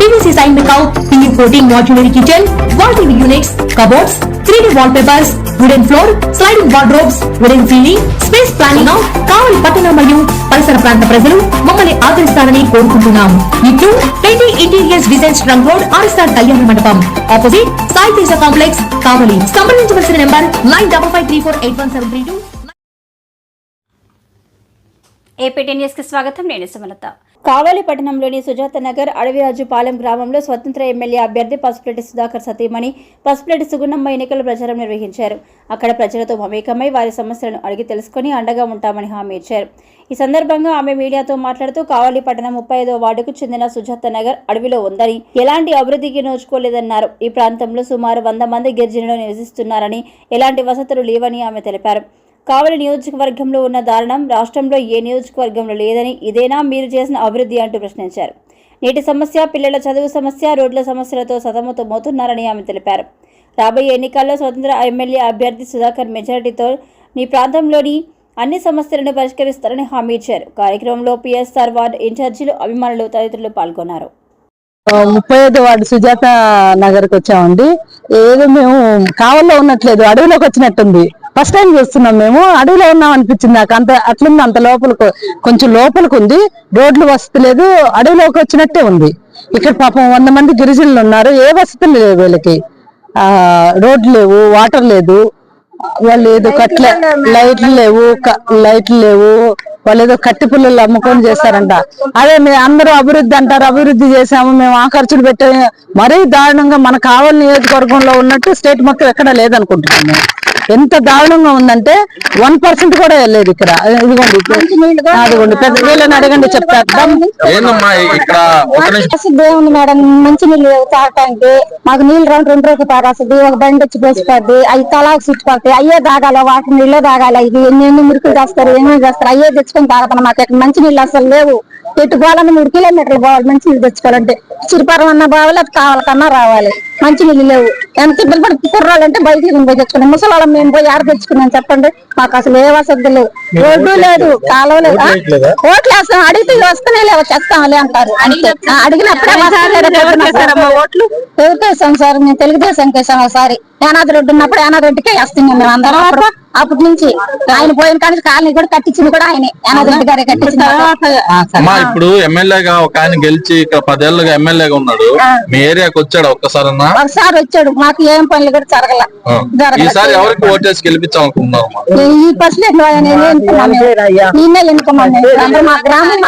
PVC sign make out PU coating modular kitchen wall TV units cupboards three D wallpapers wooden floor sliding wardrobes wooden ceiling space planning Kavali పట్టణ మరియు పరిసర ప్రాంత ప్రజలు మమ్మల్ని ఆదరిస్తారని కోరుకుంటున్నాం ఇట్లు twenty interiors design trunk road RSR Kalyana Mandapam. Opposite Sai Teja complex Kavali. సంప్రదించవలసిన number nine double five three four eight one seven three two. AP న్యూస్కి స్వాగతం. నేను సుమలత. కావలి పట్టణంలోని సుజాత నగర్ అడవిరాజుపాలెం గ్రామంలో స్వతంత్ర ఎమ్మెల్యే అభ్యర్థి పసుపులెట్టి సుధాకర్ సతీమణి పసుపులెట్టి సుగుణమ్మ ఎన్నికల ప్రచారం నిర్వహించారు. అక్కడ ప్రజలతో మమేకమై వారి సమస్యలను అడిగి తెలుసుకుని అండగా ఉంటామని హామీ ఇచ్చారు. ఈ సందర్భంగా ఆమె మీడియాతో మాట్లాడుతూ కావలి పట్టణం ముప్పై ఐదో వార్డుకు చెందిన సుజాత నగర్ అడవిలో ఉందని ఎలాంటి అభివృద్ధికి నోచుకోలేదన్నారు. ఈ ప్రాంతంలో సుమారు వంద మంది గిరిజనులు నివసిస్తున్నారని ఎలాంటి వసతులు లేవని ఆమె తెలిపారు. కావలి నియోజకవర్గంలో ఉన్న దారుణం రాష్ట్రంలో ఏ నియోజకవర్గంలో లేదని ఇదేనా మీరు చేసిన అభివృద్ధి అంటూ ప్రశ్నించారు. నీటి సమస్య పిల్లల చదువు సమస్య రోడ్ల సమస్యలతో సతమతమవుతున్నారని ఆమె తెలిపారు. రాబోయే ఎన్నికల్లో స్వతంత్ర ఎమ్మెల్యే అభ్యర్థి సుధాకర్ మెజారిటీతో మీ ప్రాంతంలోని అన్ని సమస్యలను పరిష్కరిస్తారని హామీ ఇచ్చారు. కార్యక్రమంలో పిఎస్ఆర్ వార్డు ఇన్ఛార్జీలు అభిమానులు తదితరులు పాల్గొన్నారు. ముప్పై ఐదు వార్డు సుజాత నగర్కి వచ్చామండి. ఏదో మేము కావల్లో ఉన్నట్లేదు అడవిలోకి వచ్చినట్టుంది. ఫస్ట్ టైం చూస్తున్నాం మేము. అడవిలో ఉన్నాం అనిపించింది నాకు. అంత అట్లుంది అంత లోపలకు కొంచెం లోపలికి ఉంది. రోడ్లు వసతి లేదు. అడవిలోకి వచ్చినట్టే ఉంది. ఇక్కడ పాపం వంద మంది గిరిజనులు ఉన్నారు. ఏ వసతులు లేవు వీళ్ళకి. ఆ రోడ్లు లేవు వాటర్ లేదు. వాళ్ళు ఏదో కట్ల లైట్లు లేవు లైట్లు లేవు. వాళ్ళు ఏదో కట్టి పుల్లలు అమ్ముకొని చేస్తారంట. అదే మేము అందరూ అభివృద్ధి అంటారు. అభివృద్ధి చేసాము మేము ఆ ఖర్చులు పెట్టే మరీ దారుణంగా మన కావలి నియోజకవర్గంలో ఉన్నట్టు స్టేట్ మొత్తం ఎక్కడ లేదనుకుంటున్నాం మేము ఎంత దారుణంగా ఉందంటే వన్ పర్సెంట్ కూడా లేదు ఇక్కడ. ఇదిగోండి అదిగోండి పెద్ద వీళ్ళని అడగండి చెప్తారు మేడం మంచి నీళ్ళు తాగటానికి మాకు నీళ్ళు రెండు రెండు రోజులు పారేస్తుంది ఒక బండి వచ్చి పోసిపోద్ది. అవి తలాకు చుట్టుపక్కల అయ్యే తాగాలి వాటర్ నీళ్ళే తాగాలి. ఇది ఎన్ని ఎన్ని మురుకులు చేస్తారు ఏమేమి చేస్తారు అయ్యే తెచ్చుకొని తాగుతాం మాకు ఇక్కడ మంచి నీళ్ళు అసలు లేవు. ఎటు పోవాలని మూడు కిలోమీటర్లు పోవాలి మంచి నీళ్ళు తెచ్చుకోవాలంటే. చిరుపరం అన్న పోవాలి అది కావాలి కన్నా రావాలి. మంచి నీళ్ళు లేవు. ఎంత ఇబ్బంది పడి కుర్రాలంటే బయట పోయి తెచ్చుకున్నాం ముసలాళ్ళం మేము పోయి ఆడ తెచ్చుకున్నాం చెప్పండి. మాకు అసలు ఏ వసతి లేవు. రోడ్డు లేదు కాలువ లేదు? ఓట్లు వేస్తాం. అడిగితే వస్తూనే లేవు. చేస్తాంలే అంటారు. అడిగినప్పుడే ఓట్లు? ఎవరికి వేసాం సార్? మేము తెలుగుదేశం వేసాం ఒకసారి యానాది రెడ్డి ఉన్నప్పుడు యానాది రెడ్డికే వేస్తున్నాం మేము అందరం అప్పటి నుంచి ఆయన పోయిన కానీ కాలనీ కూడా కట్టించింది కూడా ఆయనే. యానాది రెడ్డి గారే కట్టించిన అమ్మా ఇప్పుడు ఎమ్మెల్యేగా ఒక ఆయన గెలిచి ఇక్కడ పదేళ్ళుగా ఎమ్మెల్యేగా ఉన్నాడు. మీ ఏరియాకి వచ్చాడు ఒక్కసారన్నా? ఒకసారి వచ్చాడు. మాకు ఏం పనులు కూడా జరగల. ఈసారి ఎవరికి ఓటేసి గెలిపించాలనుకుంటున్నారు ఈ ఈయన మా గ్రామం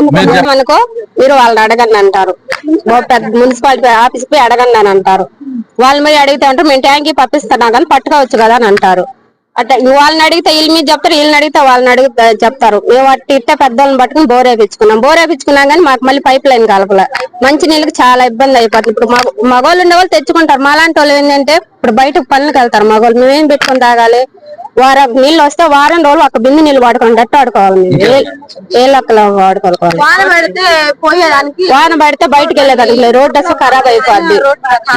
ఎన్నుకున్నాం అనుకో మీరు వాళ్ళని అడగండి అంటారు. మున్సిపాలిటీ ఆఫీస్ పోయి అడగండి అని అంటారు. వాళ్ళు మరి అడిగితే అంటారు మేము ట్యాంకీ పంపిస్తున్నాం కానీ పట్టుకోవచ్చు కదా అని అంటారు. అట్లా వాళ్ళని అడిగితే వీళ్ళ మీద చెప్తారు వీళ్ళని అడిగితే వాళ్ళని అడిగితే చెప్తారు. మేము అట్టి ఇట్టే పెద్దోళ్ళని పట్టుకుని బోర్ వేపించుకున్నాం. బోర్ వేపించుకున్నాం కానీ మాకు మళ్ళీ పైప్ లైన్ కలపలే. మంచి నీళ్ళకి చాలా ఇబ్బంది అయిపోతుంది. ఇప్పుడు మగ మగవాళ్ళు ఉండే వాళ్ళు తెచ్చుకుంటారు. మాలాంటి వాళ్ళు ఏంటంటే ఇప్పుడు బయటకు పనులకు వెళ్తారు మగవాళ్ళు మేమేం పెట్టుకుని తాగాలి? వారం నీళ్ళు వస్తే వారం రోజులు ఒక బిందె నీళ్ళు వాడుకొని అట్ట ఆడుకోవాలి మేము. ఏ- లెక్కలో వాడుకోవాలి? వాన పడితే పోయేదానికి వాన పడితే బయటకు వెళ్ళేదానికి. రోడ్డు అసలు ఖరాబ్ అయిపోద్ది.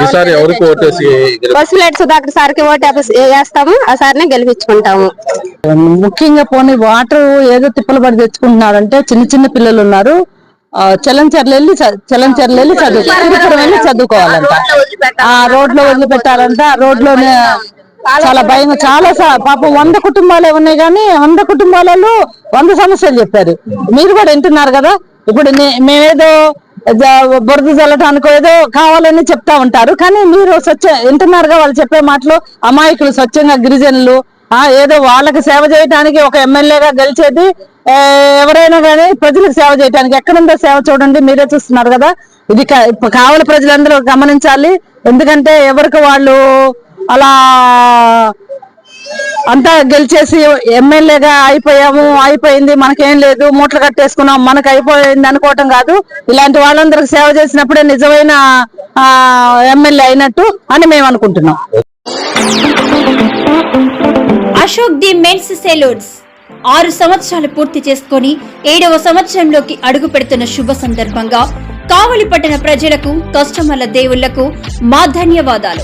ఈసారి ఎవరికి ఓటేసి గెలిపి- బస్సు లైట్ సుధాకర్ సార్కి ఓటు వేస్తాము. ఆ సార్నే గెలిపించుకుంటాము. ముఖ్యంగా పోనీ వాటర్ ఏదో తిప్పలు పడి తెచ్చుకుంటున్నారంటే చిన్న చిన్న పిల్లలు ఉన్నారు. ఆ, చలంచర్లు వెళ్ళి చలంచర్లు వెళ్ళి చదువు వెళ్ళి చదువుకోవాలంట. ఆ రోడ్లో వదిలిపెట్టారంట ఆ రోడ్లోనే చాలా భయంగా చాలా పాపం వంద కుటుంబాలే ఉన్నాయి కానీ వంద కుటుంబాలలో వంద సమస్యలు చెప్పారు. మీరు కూడా వింటున్నారు కదా? ఇప్పుడు మేమేదో బురద చల్లటానికో ఏదో కావాలని చెప్తా ఉంటారు. కానీ మీరు స్వచ్ఛ వింటున్నారుగా వాళ్ళు చెప్పే మాటలు అమాయకులు స్వచ్ఛంగా గిరిజనులు ఆ ఏదో వాళ్ళకి సేవ చేయడానికి ఒక ఎమ్మెల్యేగా గెలిచేది ఎవరైనా కానీ ప్రజలకు సేవ చేయడానికి ఎక్కడుందో సేవ చూడండి మీరే చూస్తున్నారు కదా? ఇది కావలి ప్రజలందరూ గమనించాలి. ఎందుకంటే ఎవరికి వాళ్ళు అలా అంతా గెలిచేసి ఎమ్మెల్యేగా అయిపోయాము అయిపోయింది మనకేం లేదు మూటలు కట్టేసుకున్నాం మనకు అయిపోయింది అనుకోవటం కాదు. ఇలాంటి వాళ్ళందరికి సేవ చేసినప్పుడే నిజమైన ఎమ్మెల్యే అయినట్టు అని మేము అనుకుంటున్నాం. Ashok the men's salons. ఆరు సంవత్సరాలు పూర్తి చేసుకొని ఏడవ సంవత్సరంలోకి అడుగు పెడుతున్న శుభ సందర్భంగా కావలి పట్టణ ప్రజలకు కస్టమర్ల దేవుళ్ళకు మా ధన్యవాదాలు.